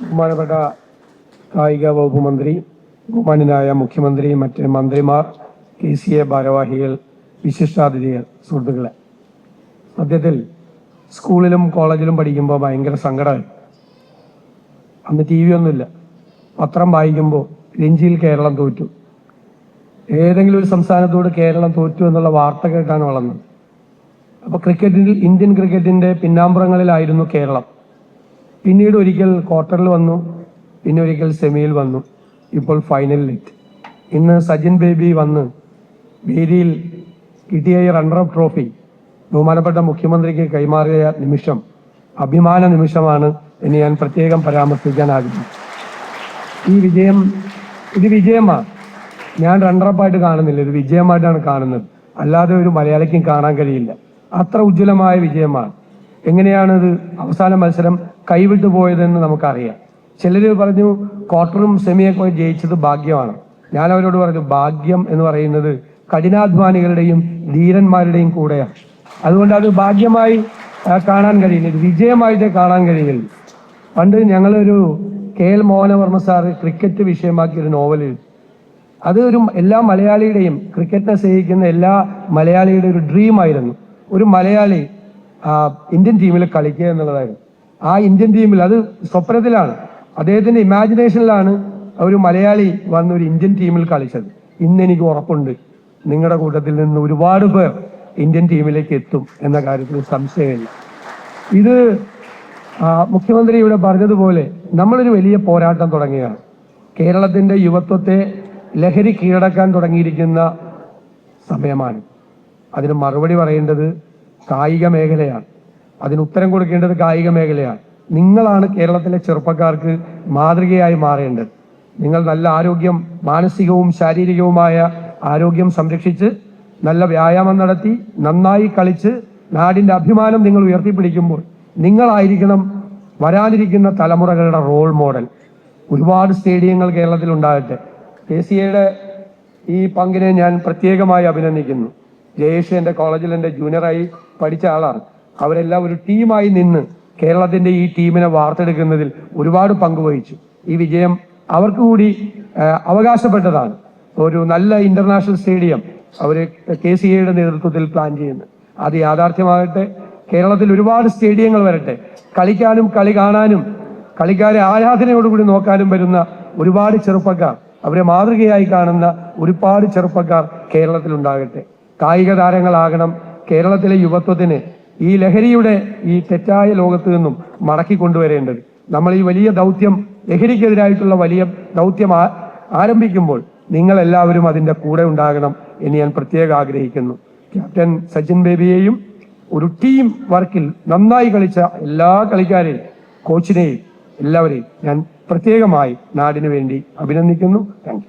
ബഹുമാനപ്പെട്ട കായിക വകുപ്പ് മന്ത്രി ബഹുമാനായ മുഖ്യമന്ത്രി മറ്റ് മന്ത്രിമാർ കെ സി എ ഭാരവാഹികൾ വിശിഷ്ടാതിഥികൾ സുഹൃത്തുക്കളെ. സത്യത്തിൽ സ്കൂളിലും കോളേജിലും പഠിക്കുമ്പോൾ ഭയങ്കര സങ്കടമായി. അന്ന് ടി വി ഒന്നുമില്ല. പത്രം വായിക്കുമ്പോൾ രഞ്ജിയിൽ കേരളം തോറ്റു. ഏതെങ്കിലും ഒരു സംസ്ഥാനത്തോട് കേരളം തോറ്റു എന്നുള്ള വാർത്ത കേട്ടാണ് വളർന്നത്. അപ്പോൾ ക്രിക്കറ്റിൽ ഇന്ത്യൻ ക്രിക്കറ്റിന്റെ പിന്നാമ്പുറങ്ങളിലായിരുന്നു കേരളം. പിന്നീട് ഒരിക്കൽ ക്വാർട്ടറിൽ വന്നു പിന്നെ ഒരിക്കൽ സെമിയിൽ വന്നു. ഇപ്പോൾ ഫൈനലിലെത്തി ഇന്ന് സജിൻ ബേബി വന്ന് വേദിയിൽ കിട്ടിയ ഈ റണ്ണറപ്പ് ട്രോഫി ബഹുമാനപ്പെട്ട മുഖ്യമന്ത്രിക്ക് കൈമാറിയ നിമിഷം അഭിമാന നിമിഷമാണ് എന്ന് ഞാൻ പ്രത്യേകം പരാമർശിക്കാൻ ആഗ്രഹിക്കുന്നു. ഈ വിജയം ഇത് വിജയമാണ്. ഞാൻ റണ്ണറപ്പായിട്ട് കാണുന്നില്ല. ഇത് വിജയമായിട്ടാണ് കാണുന്നത്. അല്ലാതെ ഒരു മലയാളിക്കും കാണാൻ കഴിയില്ല. അത്ര ഉജ്ജ്വലമായ വിജയമാണ്. എങ്ങനെയാണ് ഇത് അവസാന മത്സരം കൈവിട്ടു പോയതെന്ന് നമുക്കറിയാം. ചിലർ പറഞ്ഞു ക്വാർട്ടറും സെമിയൊക്കെ ജയിച്ചത് ഭാഗ്യമാണ്. ഞാൻ അവരോട് പറഞ്ഞു ഭാഗ്യം എന്ന് പറയുന്നത് കഠിനാധ്വാനികളുടെയും ധീരന്മാരുടെയും കൂടെയാണ്. അതുകൊണ്ട് അത് ഭാഗ്യമായി കാണാൻ കഴിയില്ല. വിജയമായിട്ട് കാണാൻ കഴിയുള്ളൂ. പണ്ട് ഞങ്ങളൊരു K L Mohanavarma sir cricket വിഷയമാക്കിയ ഒരു നോവൽ അത് ഒരു എല്ലാ മലയാളിയുടെയും ക്രിക്കറ്റിനെ സ്നേഹിക്കുന്ന എല്ലാ മലയാളിയുടെ ഒരു ഡ്രീം ആയിരുന്നു ഒരു മലയാളി ഇന്ത്യൻ ടീമിൽ കളിക്കുക എന്നുള്ളതായിരുന്നു. ആ ഇന്ത്യൻ ടീമിൽ അത് സ്വപ്നത്തിലാണ്. അദ്ദേഹത്തിന്റെ ഇമാജിനേഷനിലാണ് ഒരു മലയാളി വന്ന് ഒരു ഇന്ത്യൻ ടീമിൽ കളിച്ചത്. ഇന്ന് എനിക്ക് ഉറപ്പുണ്ട്. നിങ്ങളുടെ കൂട്ടത്തിൽ നിന്ന് ഒരുപാട് പേർ ഇന്ത്യൻ ടീമിലേക്ക് എത്തും എന്ന കാര്യത്തിൽ സംശയമില്ല. ഇത് മുഖ്യമന്ത്രി ഇവിടെ പറഞ്ഞതുപോലെ നമ്മളൊരു വലിയ പോരാട്ടം തുടങ്ങിയാണ് കേരളത്തിന്റെ യുവത്വത്തെ ലഹരി കീഴടക്കാൻ തുടങ്ങിയിരിക്കുന്ന സമയമാണ്. അതിന് മറുപടി പറയേണ്ടത് കായിക മേഖലയാണ്. അതിന് ഉത്തരം കൊടുക്കേണ്ടത് കായിക മേഖലയാണ്. നിങ്ങളാണ് കേരളത്തിലെ ചെറുപ്പക്കാർക്ക് മാതൃകയായി മാറേണ്ടത്. നിങ്ങൾ നല്ല ആരോഗ്യം മാനസികവും ശാരീരികവുമായ ആരോഗ്യം സംരക്ഷിച്ച് നല്ല വ്യായാമം നടത്തി നന്നായി കളിച്ച് നാടിന്റെ അഭിമാനം നിങ്ങൾ ഉയർത്തിപ്പിടിക്കുമ്പോൾ നിങ്ങളായിരിക്കണം വരാനിരിക്കുന്ന തലമുറകളുടെ റോൾ മോഡൽ ഒരുപാട് സ്റ്റേഡിയങ്ങൾ കേരളത്തിൽ ഉണ്ടാകട്ടെ. കെ സി എയുടെ ഈ പങ്കിനെ ഞാൻ പ്രത്യേകമായി അഭിനന്ദിക്കുന്നു. ജയേഷ് എന്റെ കോളേജിൽ എന്റെ ജൂനിയറായി പഠിച്ച ആളാണ്. അവരെല്ലാം ഒരു ടീമായി നിന്ന് കേരളത്തിന്റെ ഈ ടീമിനെ വാർത്തെടുക്കുന്നതിൽ ഒരുപാട് പങ്കുവഹിച്ചു ഈ വിജയം അവർക്ക് കൂടി അവകാശപ്പെട്ടതാണ്. ഒരു നല്ല ഇന്റർനാഷണൽ സ്റ്റേഡിയം അവർ കെ സി എയുടെ നേതൃത്വത്തിൽ പ്ലാൻ ചെയ്യുന്നു. അത് യാഥാർത്ഥ്യമാകട്ടെ കേരളത്തിൽ ഒരുപാട് സ്റ്റേഡിയങ്ങൾ വരട്ടെ. കളിക്കാനും കളി കാണാനും കളിക്കാരെ ആരാധനയോടുകൂടി നോക്കാനും വരുന്ന ഒരുപാട് ചെറുപ്പക്കാർ അവരെ മാതൃകയായി കാണുന്ന ഒരുപാട് ചെറുപ്പക്കാർ കേരളത്തിൽ ഉണ്ടാകട്ടെ കായിക താരങ്ങളാകണം കേരളത്തിലെ യുവത്വത്തിന് ഈ ലഹരിയുടെ ഈ തെറ്റായ ലോകത്ത് നിന്നും മടക്കി കൊണ്ടുവരേണ്ടത്. നമ്മൾ ഈ വലിയ ദൗത്യം ലഹരിക്കെതിരായിട്ടുള്ള വലിയ ദൗത്യം ആരംഭിക്കുമ്പോൾ നിങ്ങൾ എല്ലാവരും അതിന്റെ കൂടെ ഉണ്ടാകണം എന്ന് ഞാൻ പ്രത്യേകം ആഗ്രഹിക്കുന്നു. ക്യാപ്റ്റൻ സച്ചിൻ ബേബിയെയും ഒരു ടീം വർക്കിൽ നന്നായി കളിച്ച എല്ലാ കളിക്കാരെയും കോച്ചിനെയും എല്ലാവരെയും ഞാൻ പ്രത്യേകമായി നാടിനു വേണ്ടി അഭിനന്ദിക്കുന്നു. താങ്ക്